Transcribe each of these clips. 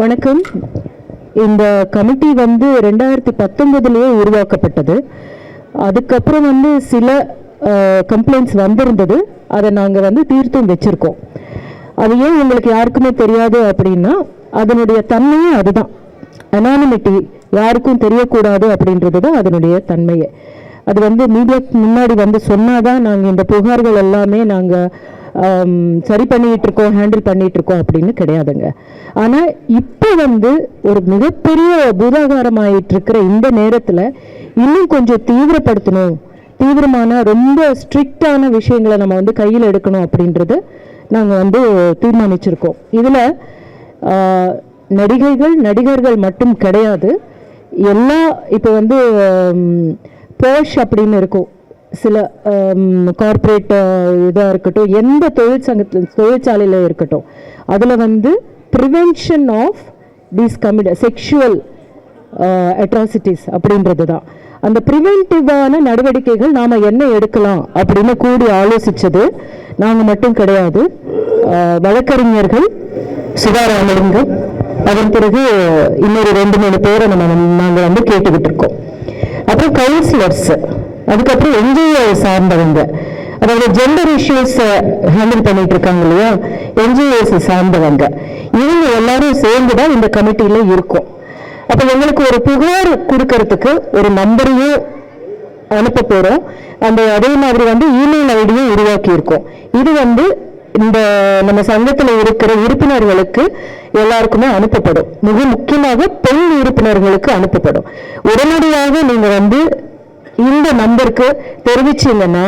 வணக்கம். இந்த கமிட்டி வந்து ரெண்டாயிரத்தி பத்தொன்பதுலேயே உருவாக்கப்பட்டது. அதுக்கப்புறம் வந்து சில கம்ப்ளைண்ட்ஸ் வந்திருந்தது. அதை நாங்கள் வந்து தீர்த்தும் வச்சுருக்கோம். அது ஏன் உங்களுக்கு யாருக்குமே தெரியாது அப்படின்னா அதனுடைய தன்மையே அதுதான். அனானிமிட்டி யாருக்கும் தெரியக்கூடாது அப்படின்றது தான் அதனுடைய தன்மையே. அது வந்து மீடியாக்கு முன்னாடி வந்து சொன்னாதான் நாங்கள் இந்த புகார்கள் எல்லாமே நாங்கள் சரி பண்ணிகிட்டு இருக்கோம் ஹேண்டில் பண்ணிகிட்ருக்கோம் இருக்கோம் அப்படின்னு கிடையாதுங்க. ஆனால் இப்போ வந்து ஒரு மிகப்பெரிய பூதாகாரமாயிட்டு இருக்கிற இந்த நேரத்தில் இன்னும் கொஞ்சம் தீவிரப்படுத்தணும். தீவிரமான ரொம்ப ஸ்ட்ரிக்டான விஷயங்களை நம்ம வந்து கையில் எடுக்கணும் அப்படின்றது நாங்கள் வந்து தீர்மானிச்சிருக்கோம். இதில் நடிகைகள் நடிகர்கள் மட்டும் கிடையாது. எல்லா இப்போ வந்து போஷ் அப்படின்னு இருக்கும். சில um, கார்ப்பரேட் uh, இதாக இருக்கட்டும் எந்த தொழிற்சங்கத்தில் தொழிற்சாலையில் இருக்கட்டும் அதில் வந்து prevention of these commit sexual atrocities அப்படின்றது தான் அந்த ப்ரிவென்டிவான நடவடிக்கைகள் நாம் என்ன எடுக்கலாம் அப்படின்னு கூடி ஆலோசித்தது நாங்கள் மட்டும் கிடையாது. Uh, வழக்கறிஞர்கள் சுதாராமலிங்கம் அதன் பிறகு இன்னொரு ரெண்டு மூணு பேரை நம்ம நாங்கள் வந்து கேட்டுக்கிட்டு இருக்கோம். அப்புறம் கவுன்சிலர்ஸ் அதுக்கப்புறம் என்ஜிஓ சார்ந்தவங்க. அதாவது ஜெண்டர் இஷ்யூஸ் ஹேண்டில் பண்ணிட்டு இருக்காங்க இல்லையா? என்ஜிஓஸ் சார்ந்தவங்க. இவங்க எல்லாரும் சேர்ந்து தான் இந்த கமிட்டியில இருக்கும். அப்போ எங்களுக்கு ஒரு புகார் கொடுக்கறதுக்கு ஒரு நம்பரையும் அனுப்ப போகிறோம் அந்த அதே மாதிரி வந்து இமெயில் ஐடியும் உருவாக்கி இருக்கோம் இது வந்து இந்த நம்ம சங்கத்தில் இருக்கிற உறுப்பினர்களுக்கு எல்லாருக்குமே அனுப்பப்படும். மிக முக்கியமாக பெண் உறுப்பினர்களுக்கு அனுப்பப்படும். உடனடியாக நீங்கள் வந்து இந்த நம்பருக்கு தெரிவிச்சீங்கன்னா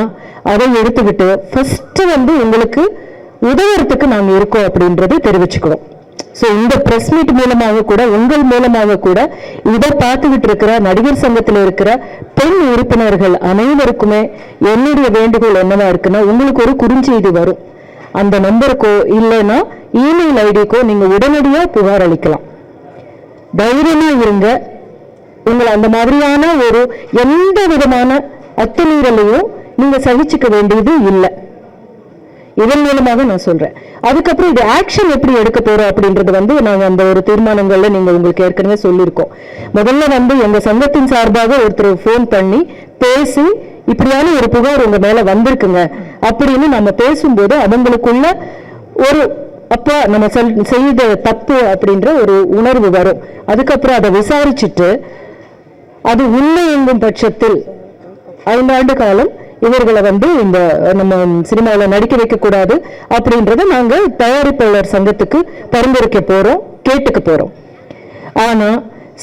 அதை எடுத்துக்கிட்டு ஃபஸ்ட்டு வந்து உங்களுக்கு உதவுறதுக்கு நாங்கள் இருக்கோம் அப்படின்றத தெரிவிச்சுக்கிறோம் ஸோ இந்த ப்ரெஸ் மீட் மூலமாக கூட உங்கள் மூலமாக கூட இதை பார்த்துக்கிட்டு இருக்கிற நடிகர் சங்கத்தில் இருக்கிற பெண் உறுப்பினர்கள் அனைவருக்குமே என்னுடைய வேண்டுகோள் என்னவா இருக்குன்னா உங்களுக்கு ஒரு குறுஞ்செய்தி வரும். அந்த நம்பருக்கோ இல்லைன்னா இமெயில் ஐடிக்கோ நீங்கள் உடனடியாக புகார் அளிக்கலாம். தைரியமாக இருங்க. உங்களை அந்த மாதிரியான ஒரு எந்த விதமான அத்துமீறலையும் நீங்க சகிச்சுக்க வேண்டியது இல்லை. இதன் மூலமாக நான் சொல்றேன். அதுக்கப்புறம் இது ஆக்ஷன் எப்படி எடுக்க போறோம் அப்படின்றது வந்து நாங்கள் அந்த ஒரு தீர்மானங்கள்ல நீங்க உங்களுக்கு ஏற்கனவே சொல்லியிருக்கோம். முதல்ல வந்து எங்க சங்கத்தின் சார்பாக ஒருத்தர் ஃபோன் பண்ணி பேசி இப்படியான ஒரு புகார் உங்க மேல வந்திருக்குங்க அப்படின்னு நம்ம பேசும்போது அவங்களுக்குள்ள ஒரு அப்பா நம்ம செல்- செய்த தப்பு அப்படின்ற ஒரு உணர்வு வரும். அதுக்கப்புறம் அதை விசாரிச்சுட்டு அது உண்மை எங்கும் பட்சத்தில் ஐந்தாண்டு காலம் இவர்களை வந்து இந்த நம்ம சினிமாவில் நடிக்க வைக்கக்கூடாது அப்படின்றத நாங்கள் தயாரிப்பாளர் சங்கத்துக்கு பரிந்துரைக்க போகிறோம் கேட்டுக்க போகிறோம் ஆனால்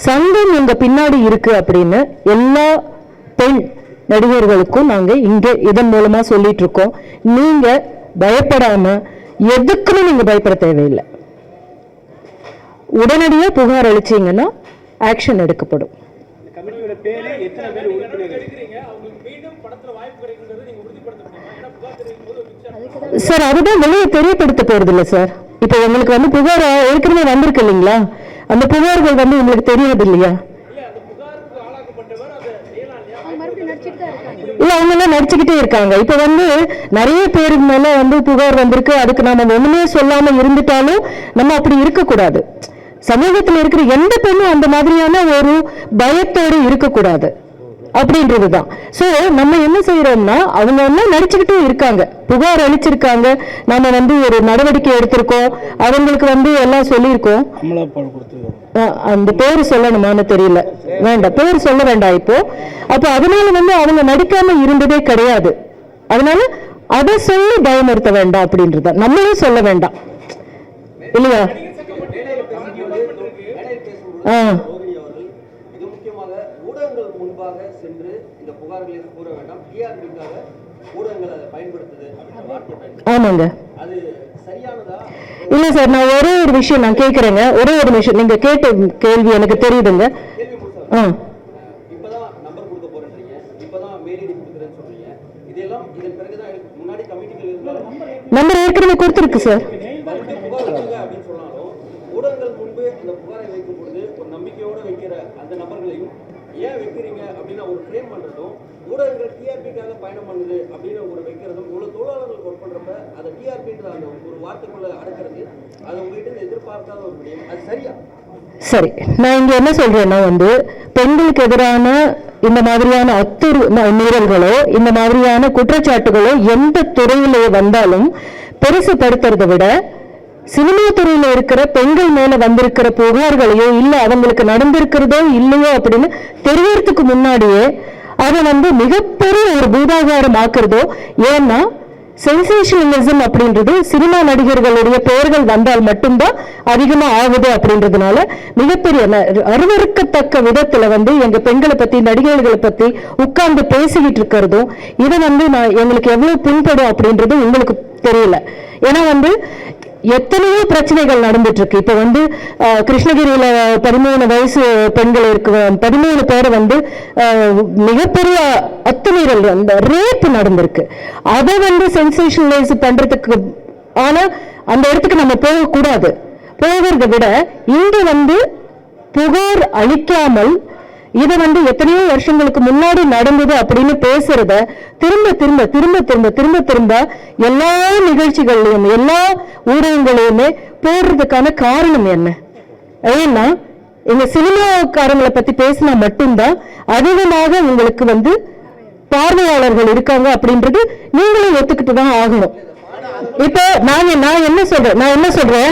சங்கம் எங்கள் பின்னாடி இருக்குது அப்படின்னு எல்லா பெண் நடிகர்களுக்கும் நாங்கள் இங்கே இதன் மூலமாக சொல்லிட்டு இருக்கோம். நீங்கள் பயப்படாமல் எதுக்குன்னு நீங்கள் பயப்பட தேவையில்லை. உடனடியாக புகார் அளிச்சீங்கன்னா ஆக்ஷன் எடுக்கப்படும். பேரு எத்தனை பேர் உறுப்பினர்கள்? சார் அதுதான் வெளியே தெரியப்படுத்த போறது இல்ல சார். இப்போ உங்களுக்கு வந்து புகார் ஏற்கனவே வந்திருக்கு இல்லைங்களா? அந்த புகார்கள் வந்து உங்களுக்கு தெரியாது இல்லையா இல்ல அவங்க எல்லாம் நடிச்சுக்கிட்டே இருக்காங்க. இப்ப வந்து நிறைய பேர் மேல வந்து புகார் வந்திருக்கு. அதுக்கு நாம ஒண்ணுமே சொல்லாம இருந்துட்டாலும் நம்ம அப்படி இருக்க கூடாது சமூகத்துல இருக்கிற எந்த பெண்ணும் அந்த மாதிரியான ஒரு பயத்தோடு இருக்கக்கூடாது. அப்படின்றதுதான். சோ நம்ம என்ன செய்யறோம்னா அவங்க எல்லாம் நடிச்சுக்கிட்டே இருக்காங்க. புகார் அளிச்சிருக்காங்க. நாம வந்து ஒரு நடவடிக்கை எடுத்திருக்கோம். அவங்களுக்கு வந்து எல்லாம் சொல்லியிருக்கோம். அந்த பேர் சொல்லணுமான்னு தெரியல. வேண்டாம். பேர் சொல்ல வேண்டாம் இப்போ. அப்ப அதனால வந்து அவங்க நடிக்காம இருந்ததே கிடையாது. அதனால அதை சொல்லி பயமுறுத்த வேண்டாம் அப்படின்றத நம்மளே சொல்ல வேண்டாம். இல்லையா? மிக முக்கியமாக ஊடகங்களுக்கு முன்பாக சென்று இந்த புகார்களை கூற வேண்டாம். டிஆர்பிக்காக ஊடகங்கள் அதை பயன்படுத்துது அப்படின்ற வார்த்தையை பயன்படுத்து ஆமாங்க. அது இல்ல சார் நான் ஒரே ஒரு விஷயம் நான் கேக்குறேங்க. ஒரே ஒரு விஷயம். நீங்க கேட்ட கேள்வி எனக்கு தெரியுதுங்க. இப்பதான் நம்பர் கொடுக்க போறேன்றீங்க. இப்பதான் மெயில் ஐடி கொடுக்குறேன்னு சொல்றீங்க. இதெல்லாம் இதன் பிறகுதான் எனக்கு முன்னாடி கமிட்டிகள் இருந்தாலும் நம்பர் ஏற்கனவே கொடுத்துருக்கு சார் வந்து புகார் கொடுங்க அப்படின்னு சொன்னாலும் ஊடகங்கள் முன்பு அந்த புகாரை வைக்கும் பொழுது ஒரு நம்பிக்கையோடு வைக்கிற அந்த நபர்களையும் ஏன் வைக்கிறீங்க அப்படின்னு ஒரு ஃப்ரேம் பண்ணுறதும் ஊடகங்கள் டிஆர்பிக்காக பயணம் பண்ணுது அப்படின்னு ஒரு வைக்கிறதும் இவ்வளோ தொழிலாளர்கள் ஒர்க் பண்ணுறப்ப அதை டிஆர்பின்ற அந்த ஒரு வார்த்தைக்குள்ள அடக்கிறது அது உங்ககிட்ட எதிர்பார்க்காத ஒரு முடியும் அது சரியா? சரி. நான் இங்க என்ன சொல்றேன்னா வந்து பெண்களுக்கு எதிரான இந்த மாதிரியான அத்துரு மீறல்களோ இந்த மாதிரியான குற்றச்சாட்டுகளோ எந்த துறையிலே வந்தாலும் பெருசுபடுத்துறதை விட சினிமா துறையில இருக்கிற பெண்கள் மேல வந்திருக்கிற புகார்களையோ இல்ல அவங்களுக்கு நடந்திருக்கிறதோ இல்லையோ அப்படின்னு தெரியறதுக்கு முன்னாடியே அதை வந்து மிகப்பெரிய ஒரு பூதாகாரம் ஆக்குறதோ ஏன்னா சென்சேஷனலிசம் அப்படின்றது சினிமா நடிகர்களுடைய பெயர்கள் வந்தால் மட்டும்தான் அதிகமா ஆகுது அப்படின்றதுனால மிகப்பெரிய அருவறுக்கத்தக்க விதத்துல வந்து எங்க பெண்களை பத்தி நடிகர்களை பத்தி உட்கார்ந்து பேசிக்கிட்டு இருக்கிறதும் இதை வந்து நான் எங்களுக்கு எவ்வளவு பின்படும் அப்படின்றது உங்களுக்கு தெரியல. ஏன்னா வந்து எத்தனையோ பிரச்சனைகள் நடந்துட்டு இருக்கு இப்ப வந்து கிருஷ்ணகிரியில பதிமூணு வயசு பெண்கள் இருக்கு பதிமூணு பேர் வந்து மிகப்பெரிய அத்துமீறல் அந்த ரேப் நடந்திருக்கு. அதை வந்து சென்சேஷனலைஸ் பண்றதுக்கு ஆனா அந்த இடத்துக்கு நம்ம போகக்கூடாது. போகிறத விட இங்க வந்து புகார் அளிக்காமல் இதை வந்து எத்தனையோ வருஷங்களுக்கு முன்னாடி நடந்தது அப்படின்னு பேசுறத திரும்ப திரும்ப திரும்ப திரும்ப திரும்ப திரும்ப எல்லா நிகழ்ச்சிகள்லையும் எல்லா ஊடகங்களையுமே போடுறதுக்கான காரணம் என்ன? ஏன்னா எங்க சினிமாக்காரங்களை பத்தி பேசினா மட்டும்தான் அதிகமாக உங்களுக்கு வந்து பார்வையாளர்கள் இருக்காங்க அப்படின்றது நீங்களும் ஒத்துக்கிட்டு தான் ஆகணும். இப்போ நான் நான் என்ன சொல்றேன்? நான் என்ன சொல்றேன்?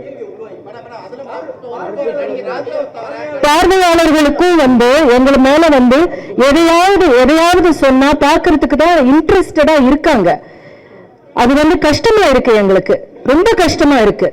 பார்வையாளர்களுக்கும் வந்து எங்க மேல வந்து எதையாவது எதையாவது சொன்னா பாக்குறதுக்கு தான் இன்ட்ரெஸ்டடா இருக்காங்க. அது வந்து கஷ்டமா இருக்கு எங்களுக்கு. ரொம்ப கஷ்டமா இருக்கு.